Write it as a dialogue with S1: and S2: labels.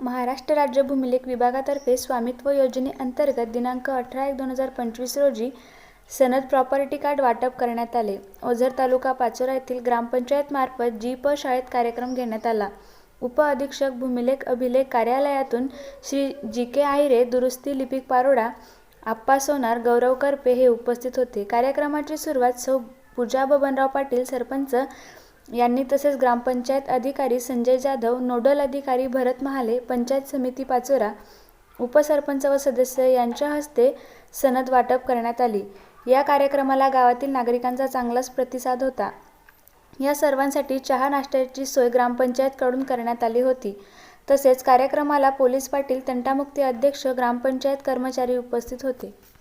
S1: महाराष्ट्र राज्य भूमिलेख विभागातर्फे स्वामित्व योजनेअंतर्गत दिनांक अठरा एक दोन हजार पंचवीस रोजी सनद प्रॉपर्टी कार्ड वाटप करण्यात आले. ओझर तालुका पाचोरा येथील ग्रामपंचायतमार्फत जी. प. शाळेत कार्यक्रम घेण्यात आला. उप अधीक्षक भूमिलेख अभिलेख कार्यालयातून श्री. जी. के. आहिरे, दुरुस्ती लिपिक पारोडा आप्पा सोनार, गौरव करपे हे उपस्थित होते. कार्यक्रमाची सुरुवात सौ. पूजा बबनराव पाटील सरपंच यांनी तसेच ग्रामपंचायत अधिकारी संजय जाधव, नोडल अधिकारी भरत महाले, पंचायत समिती पाचोरा, उपसरपंच व सदस्य यांच्या हस्ते सनद वाटप करण्यात आली. या कार्यक्रमाला गावातील नागरिकांचा चांगलाच प्रतिसाद होता. या सर्वांसाठी चहा नाश्त्याची सोय ग्रामपंचायतकडून करण्यात आली होती. तसेच कार्यक्रमाला पोलीस पाटील, तंटामुक्ती अध्यक्ष, ग्रामपंचायत कर्मचारी उपस्थित होते.